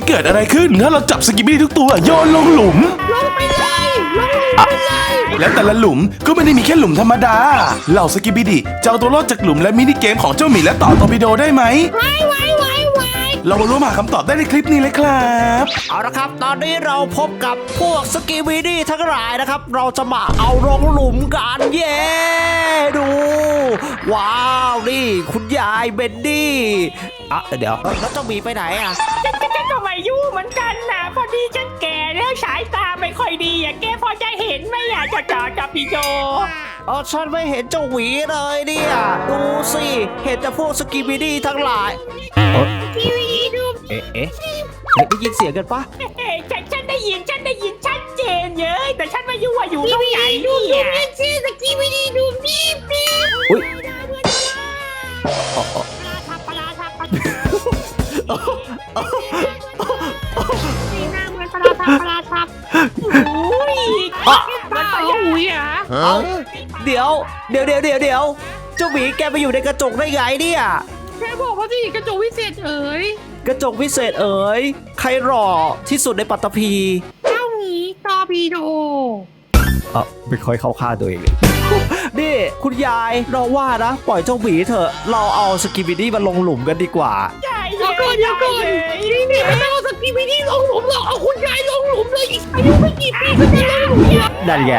จะเกิดอะไรขึ้น ถ้าเราจับสกิบิดี้ทุกตัวโยนลงหลุม ลงไปเลยลงหลุมไปเลยแล้วแต่ละหลุมก็ไม่ได้มีแค่หลุมธรรมดา เหล่าสกิบิดี้จะเอาตัวรอดจากหลุมและมินิเกมของเจ้าหมีและต่อตอร์ปิโดได้ไหม ไว้ไว้ไว้ไว้เรามาร่วมหาคำตอบได้ในคลิปนี้เลยครับ เอาละครับ ตอนนี้เราพบกับพวกสกีวีดี้ทั้งหลายนะครับ เราจะมาเอาลงหลุมกันเย้ดู ว้าว นี่ คุณยายเบนดี้ อะเดี๋ยวแล้วเจ้าหมีไปไหนอะฉันฉันฉันก็ไม่ยุ่เหมือนกันนะพอดีฉันแก่แล้วสายตาไม่ค่อยดีอะแกพอจะเห็นไหมอะจอจอจอพี่โจเออฉันไม่เห็นเจ้าหวีเลยเนี่ยดูสิเห็นแต่พวกสกีวีดี้ทั้งหลายเอ๊ะทีวีดูเอ๊ะเอ๊ะเอ๊ะได้ยินเสียงกันปะเฮ้ยฉันฉันได้ยินฉันได้ยินชัดเจนเย้ยแต่ฉันไม่ยุ่ว่าอยู่ทีตรงวีไหนดูดูเนี่ยเล่นซีสกีวีดีดูบีบบีบอุ้ยปลาทับปลาทับป ลานี่หน้าเหมือนปลาทับปลาทับอุ้ยอะเปล่าอุ้ยอะเอาเดี๋ยวเดี๋ยวเดี๋ยวเดี๋ยวเดี๋ยวเจ้าหมีแกไปอยู่ในกระจกได้ไงเนี่ย แค่บอกว่าสิกระจกวิเศษเอ๋ยกระจกวิเศษเอ๋ยใครหล่อที่สุดในปัตตภีเจ้าหมีตอร์ปิโด เออไม่ค่อยเข้าข้างตัวเองเลย นี่คุณยายเราว่านะ ปล่อยเจ้าหมีเถอะ เราเอาสกิบิดี้มาลงหลุมกันดีกว่าใช่เดี๋ยวก่อนเดี๋ยวก่อนนี่นี่ไม่ต้องเอาสกีวีดีลงหลุมหรอกเอาคุณยายลงหลุมเลยอีกอายุไม่กี่ปีก็จะลงหลุมแล้วนั่นไง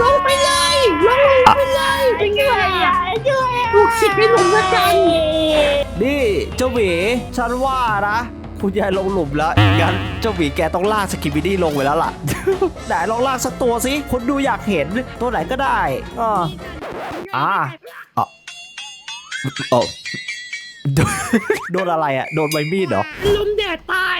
ลงไปเลยลงหลุมไปเลยเป็นไงช่วยอะช่วยอะลูกศิษย์ไม่หลุมละกัน นี่เจ้าหมีฉันว่านะ คุณยายลงหลุมแล้วงั้นเจ้าหมีแกต้องลากสกิบิดี้ลงไปแล้วล่ะ ไหนลองลากสักตัวสิคนดูอยากเห็นตัวไหนก็ได้อ่าอ่าอ๋อโอ้โดนโดนอะไรอะ โดนใบมีดเหรอลมแดดตาย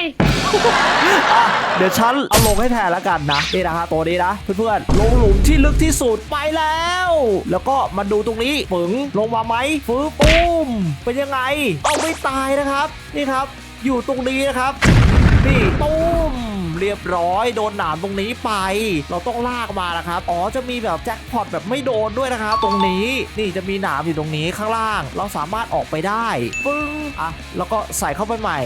อะเดี๋ยวฉันเอาลงให้แทนแล้วกันนะ นี่นะครับตัวนี้นะเพื่อนๆ ลงหลุมที่ลึกที่สุดไปแล้ว แล้วก็มาดูตรงนี้ ปึงลงมาไหมฟื้นปุ้ม เป็นยังไง เอาไม่ตายนะครับ นี่ครับ อยู่ตรงนี้นะครับนี่ปุ้มเรียบร้อย โดนหนามตรงนี้ไป เราต้องลากมานะครับอ๋อจะมีแบบแจ็คพอตแบบไม่โดนด้วยนะครับตรงนี้นี่จะมีหนามอยู่ตรงนี้ข้างล่าง เราสามารถออกไปได้ปึ้งอะแล้วก็ใส่เข้าไปใหม่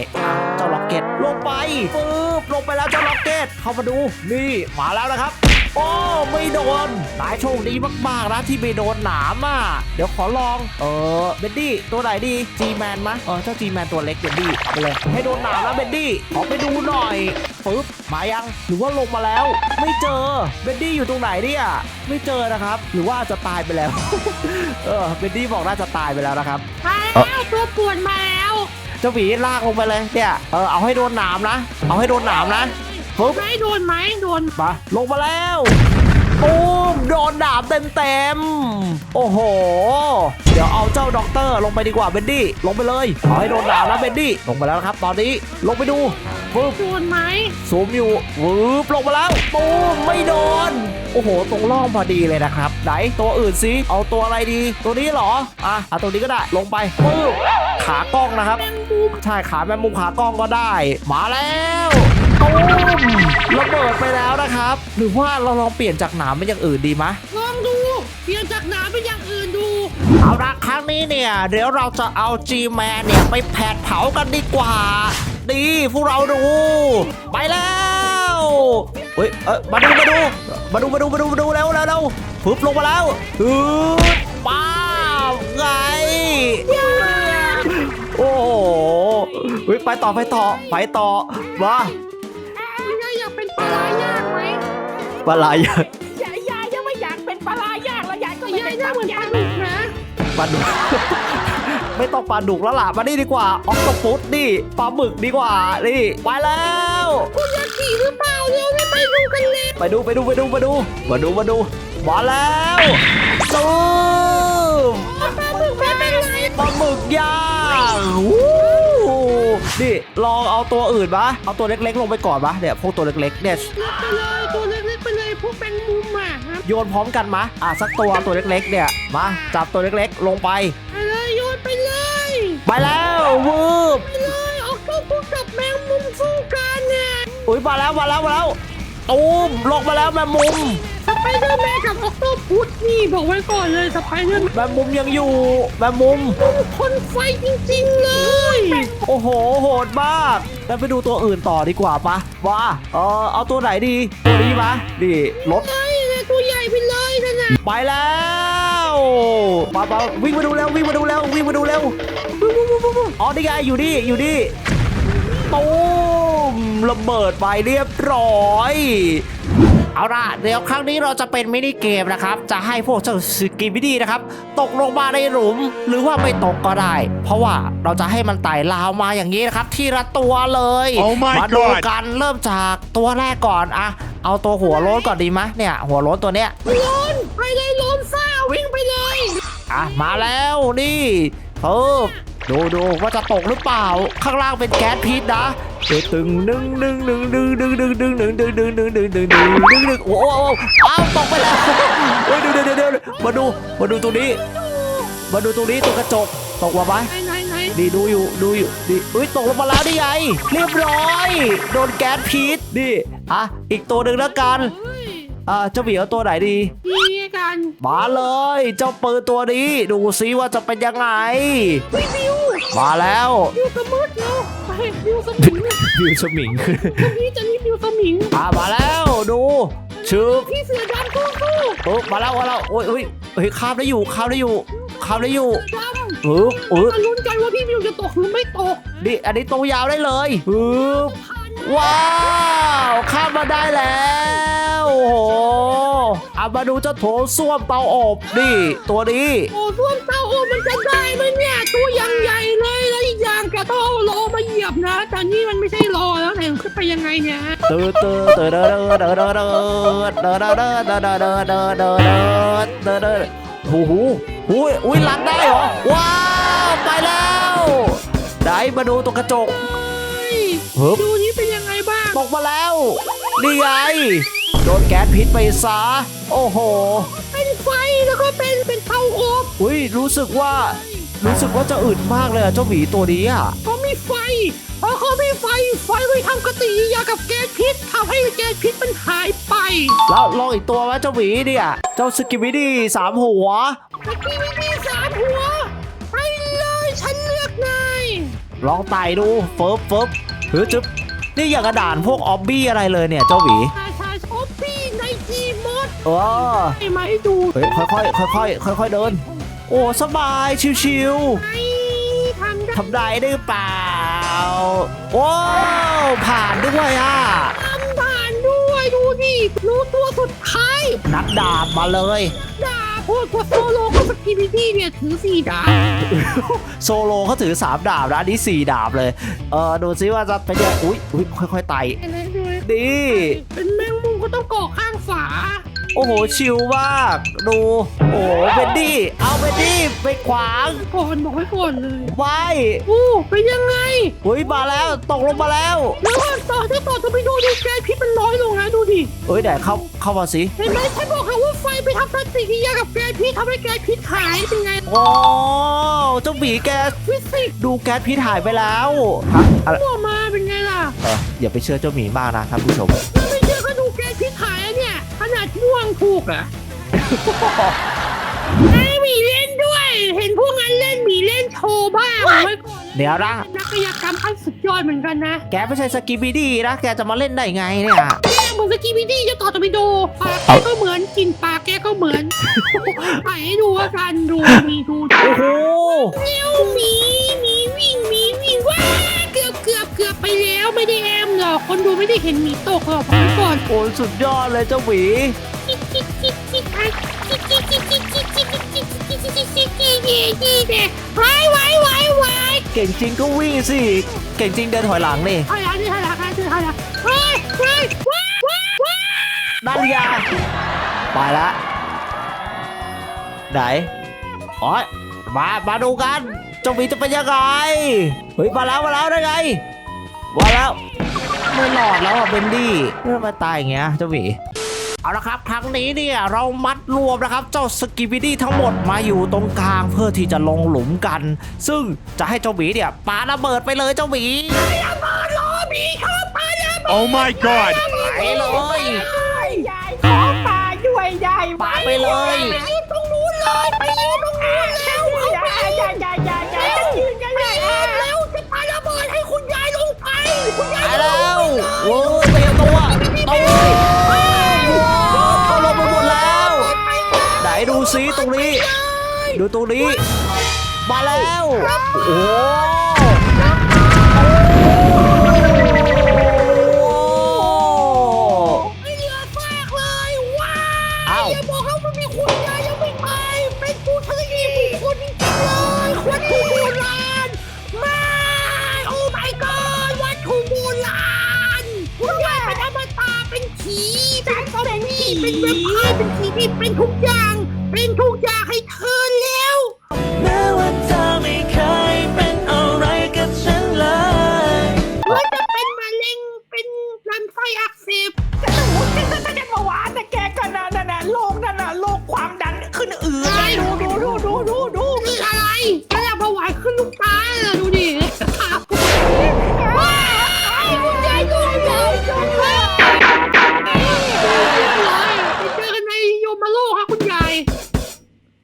เจ้าล็อกเก็ตลงไปปึ๊บลงไปแล้วเจ้าล็อกเก็ตเข้ามาดูนี่มาแล้วนะครับ โอ้ไม่โดนนายโชคดีมากๆนะที่ไม่โดนหนามอะเดี๋ยวขอลอง เออเบนดี้ตัวไหนดีจีแมนมะเออเจ้าจีแมนตัวเล็กเบนดี้ไปเลยให้โดนหนามนะเบนดี้ขอไปดูหน่อยปึ๊บมายังหรือว่าลงมาแล้ว ไม่เจอเบนดี้อยู่ตรงไหนเนี่ยไม่เจอนะครับ หรือว่าจะตายไปแล้ว เออเบนดี้บอกน่าจะตายไปแล้วนะครับมาแล้วตัวปวดมาแล้วเจ้าหวีลากลงไปเลยเนี่ยเออเอาให้โดนหนามนะ เอาให้โดนหนามนะ ปึ๊บไหมโดนไหมโดนมาลงมาแล้วปูมโดนดาบเต็มเต็มๆ โอ้โห เดี๋ยวเอาเจ้าด็อกเตอร์ลงไปดีกว่าเบนดี้ ลงไปเลยเอาให้โดนดาบนะเบนดี้ ลงไปแล้วนะครับ ตอนนี้ ลงไปดูปึ๊บโดนไหมซูมอยู่วืบลงมาแล้วปูมไม่โดน โอ้โห ตรงร่องพอดีเลยนะครับ ไหนตัวอื่นสิ เอาตัวอะไรดี ตัวนี้เหรอ อะเอาตัวนี้ก็ได้ ลงไปปึ๊บขากล้องนะครับ ใช่ ขาแมงมุมขากล้องก็ได้ มาแล้ว ตูมระเบิดไปแล้วนะครับ หรือว่าเราลองเปลี่ยนจากหนามเป็นอย่างอื่นดีมะลองดู เปลี่ยนจากหนาเป็นอย่างอื่นดู เอาละครั้งนี้เนี่ย เดี๋ยวเราจะเอา G-Man เนี่ยไปแผดเผากันดีกว่า ดีพวกเราดู ไปแล้วเฮ้ยเอ้ยมาดูมาดูมาดูมาดูมาดูมาดูแล้วแล้วแล้วฟึบลงมาแล้วฮึบป้าวไงโอ้โหเฮ้ยไปต่อไปต่อไปต่อมา ป็นปลาร้าย่างไหมปลาไหลยายยายยังไม่อยากเป็นปลาร้าย่างแล้วยายก็แต่ไม่ยายได้ย่างเหมือนทำปลาย่างดุกนะปลาดุก ไม่ต้องปลาดุกแล้วล่ะมานี่ดีกว่าออกตฟุตนี่ปลาหมึกดีกว่านี่ไปแล้ว คุณยายขี่หรือเปล่าเร็วไม่ไปดูกันเลยไปดูไปดูไปดูไปดูมาดูมาดูมาแล้วตูมปลาหมึกไม่เป็นไรปลาหมึกย่างวู้ นี่ลองเอาตัวอื่นปะเอาตัวเล็กๆ ลงไปก่อนปะเนี่ยพวกตัวเล็กๆเนี่ยเล็กไปเลยตัวเล็กๆไปเลยพวกเป็นมุมอะนะโยนพร้อมกันมะอะสักตัวตัวเล็กๆ เนี่ยมาจับตัวเล็กๆ ลงไปไปเลยโยนไปเลยไปแล้ววืบไปเลยเอาเข้าคู่กับแมงมุมสู้กันเนี่ยอุ้ยมาแล้วมาแล้วมาแล้วตูมลงมาแล้วแมงมุม ไปเดอร์แมนกับออกโตพุสนี่บอกไว้ก่อนเลยสไปเดอร์แมนแมมมุมยังอยู่แมมมุม คนไฟจริงๆเลยโอ้โห โหดมากแล้วไปดูตัวอื่นต่อดีกว่าปะว่าเออเอาตัวไหนดีตัวนี้มะดีรถไอ้เนี่ยตัวใหญ่ไปเลยนะนะไปแล้วมามาวิ่งมาดูเร็ววิ่งมาดูเร็ววิ่งมาดูเร็วอ๋อนี่ไงอยู่นี่อยู่นี่ตูมระเบิดไปเรียบร้อย เอาล่ะเดี๋ยวครั้งนี้เราจะเป็นมินิเกมนะครับ จะให้พวกเจ้าสกิบิดี้นะครับ ตกลงมาในหลุมหรือว่าไม่ตกก็ได้ เพราะว่าเราจะให้มันไต่ราวมาอย่างนี้นะครับ ทีละตัวเลย Oh my มาดู God กันเริ่มจากตัวแรกก่อนอะเอาตัวหัวโล้นก่อนดีไหมเนี่ย หัวโล้นตัวเนี้ยล้นไปเลยล้นซ่าวิ่งไปเลย อะมาแล้วนี่เออ ดูดูว่าจะตกหรือเปล่า ข้างล่างเป็นแก๊สพิษนะเตึงหนึ่งหนึ่งหนึ่งหนึ่งหนึ่งหนึ่งหนึ่งหนึ่งหนึ่งหนึ่งหนึ่งหนึ่งหนึ่งหนึ่งหนึ่งหนึ่งดึงโอ้โหอ้าวตกไปแล้วเฮ้ยเดี๋ยวเดี๋ยวเดี๋ยวมาดูมาดูตรงนี้ มาดูตรงนี้ตัวกระจกตกมาไหมดีดูอยู่ดูอยู่ดีอุ้ยตกลงมาแล้วนี่ไงเรียบร้อย โดนแก๊สพิษนี่อะอีกตัวหนึ่งแล้วกันอ่าเจ้าหมีเอาตัวไหนดีดีกัน มาเลย เจ้าปืนตัวนี้ ดูซิว่าจะเป็นยังไงวิบิวมาแล้วบิวสมุดแล้วไปบิวสมิงบิวสมิงวันนี้จะนี่บิวสมิงอ่ามาแล้วดูชึบพี่เสือดำสู้สู้ปึ๊บมาแล้วมาแล้วโอ้ยโอ้ยเฮ้ยข้ามได้อยู่ข้ามได้อยู่ข้ามได้อยู่เสือดำปึ๊บปึ๊บมาลุ้นกันว่าพี่บิวจะตกหรือไม่ตกนี่อันนี้ตัวยาวได้เลยปึ๊บว้าวข้ามมาได้แล้วโอ้โหเอา มาดูเจ้าโถส้วมเตาอบนี่ ตัวนี้โอ้ร่วมเตาโอมันจะได้ไหมเนี่ย ตัวอย่างใหญ่เลยแล้วอีกอย่างแกต้องเอาโลมาเหยียบนะแต่นี่มันไม่ใช่โลแล้วไหนมันขึ้นไปยังไงเนี่ยเตือเตือเตือเด้อเด้อเด้อเด้อเด้อเด้อเด้อเด้อเด้อเด้อเด้อเด้อเด้อเด้อเด้อเด้อโอ้โหอุ้ยอุ้ยลัดได้เหรอว้าวไปแล้วไหนมาดูตัวกระจกเฮ้ยเฮ้ยดูนี่เป็นยังไงบ้างตกมาแล้ว นี่ไงโดนแก๊สพิษไปซะโอ้โห เป็นไฟแล้วก็เป็นเป็นเตาอบอุ้ยรู้สึกว่า รู้สึกว่าจะอึดมากเลยอะเจ้าหมีตัวนี้อะเขามีไฟพอเขามีไฟไฟไปทำกติกิริยากับแก๊สพิษทำให้แก๊สพิษมันหายไป แล้วลองอีกตัวไหมเจ้าหมีเนี่ย เจ้าสกิบิดี้สามหัวตะกี้ไม่มีสามหัวไปเลยฉันเลือกนายลองไต่ดูเฟิบเฟิบเฮ้ยจึ๊บ นี่อย่างกระดานพวกออบบี้อะไรเลยเนี่ยเจ้าหวีชาชาชอปปี้ในจีมดเออให้มาให้ดูเฮ้ยค่อยๆค่อยๆค่อยๆเดิน โอ้สบายชิวไอ้ทำได้ๆทำได้หรือเปล่าว้าวผ่านด้วยอะทำผ่านด้วยดูดิรู้ตัวสุดท้ายนัดดาบมาเลยด่า พวกตัวโซโลก็สกิบิตี้เนี่ยถือสี่ดาบโซโลเขาถือ 3 ดาบนะอันนี้4ดาบเลย เออดูซิว่าจะเป็นยังอุ้ยอุ้ยค่อยๆไต่อะไรด้วยดีเป็นแมงมุมก็ต้องเกาะข้างฝา โอ้โห ชิลมาก ดู โอ้โหเบนดี้ เอาเบนดี้ไปขวางก่อนบอกไว้ก่อนเลยไว้โอ้เป็นยังไงอุ้ยมาแล้วตกลงมาแล้วแล้วก่อนต่อถ้าต่อจะไปดูดูแกสพิษมันน้อยลงนะดูดิเอ้ยไหนเข้าเข้ามาสิเห็นไหมฉันบอกแล้วว่าไฟไปทำปฏิกิริยากับแกสพิษทำให้แกสพิษหายเป็นไงโอ้เจ้าหมีแกฟิสิกส์ดูแก๊สพิษหายไปแล้วฮะอะไรมั่วมาเป็นไงล่ะเอออย่าไปเชื่อเจ้าหมีมากนะท่านผู้ชม นาดม่วงถูกอะไอ้หมีเล่นด้วย เห็นพวกนั้นเล่นหมีเล่นโชว์บ้างเอาไว้ก่อนเดี๋ยวนะนักกายกรรมขั้นสุดยอดเหมือนกันนะแกไม่ใช่สกิบิดี้นะแกจะมาเล่นได้ไงเนี่ย แกเหมือนสกีบิดี้จะต่อจะไปดูปากแกก็เหมือนกลินปากแกก็เหมือนไปให้ดูว่ากันดูมีดูดูโอ้โห เร็วหมีหมีวิ่งหมีวิ่งว้าเกือบเกือบเกือบไปแล้วไม่ได้แอมหรอกคนดูไม่ได้เห็นหมีตกหรอกไปก่อน โอ้ยสุดยอดเลยเจ้าหมี ไว้ไว้ไว้ไว้เก่งจริงก็วิ่งสิ เก่งจริงเดินถอยหลังนี่ไอ้อันนี้ไอ้อันนี้ไอ้อันนี้ไว้ไว้ไว้ไว้ไว้นั่นไงไปละไหนอ๋อมามาดูกันเจ้าหมีจะเป็นยังไงเฮ้ยมาแล้วมาแล้วได้ไงมาแล้วไม่หลอดแล้วอะเบนดี้เมื่อมาตายอย่างเงี้ยเจ้าหมี เอาละครับครั้งนี้เนี่ยเรามัดรวมนะครับ เจ้าสกิบิดี้ทั้งหมดมาอยู่ตรงกลางเพื่อที่จะลงหลุมกัน ซึ่งจะให้เจ้าหมีเนี่ยปาระเบิดไปเลยเจ้าหมี Oh my god! ไปเลยยายขอปลาด้วยญ่ไหมปาไปเลยไปยืนตรงนู้นเลยไปยืนตรงนู้นแล้วเข้าอย่าไปอย่าอย่าอย่าอย่าจะยืนกันเลยไปเร็วจะปาระเบิดให้คุณยายลงไปคุณยายไปแล้วโอ้ยเตรียมตัวตัวว้าว ดูซิตรงนี้ ดูตรงนี้ มาแล้ว โอ้โหไม่เหลือซากเลยว้าอ้าวอย่าบอกว่ามันมีคุณยายยังไม่ตายเป็นผู้ทรณีบุคคลจริงๆเลยวัตถุโบราณไม่โอ้ my god วัตถุโบราณคุณยายเป็นอมตะเป็นผีเป็นซอมบี้เป็นแวมไพร์เป็นผีดิบเป็นทุกอย่าง สิบแต่สมมติถ้าฉันเมื่วานนะแกก็นั่นนะนะโรคนั่นนะโรคความดันขึ้นอืดใช่ ดูดู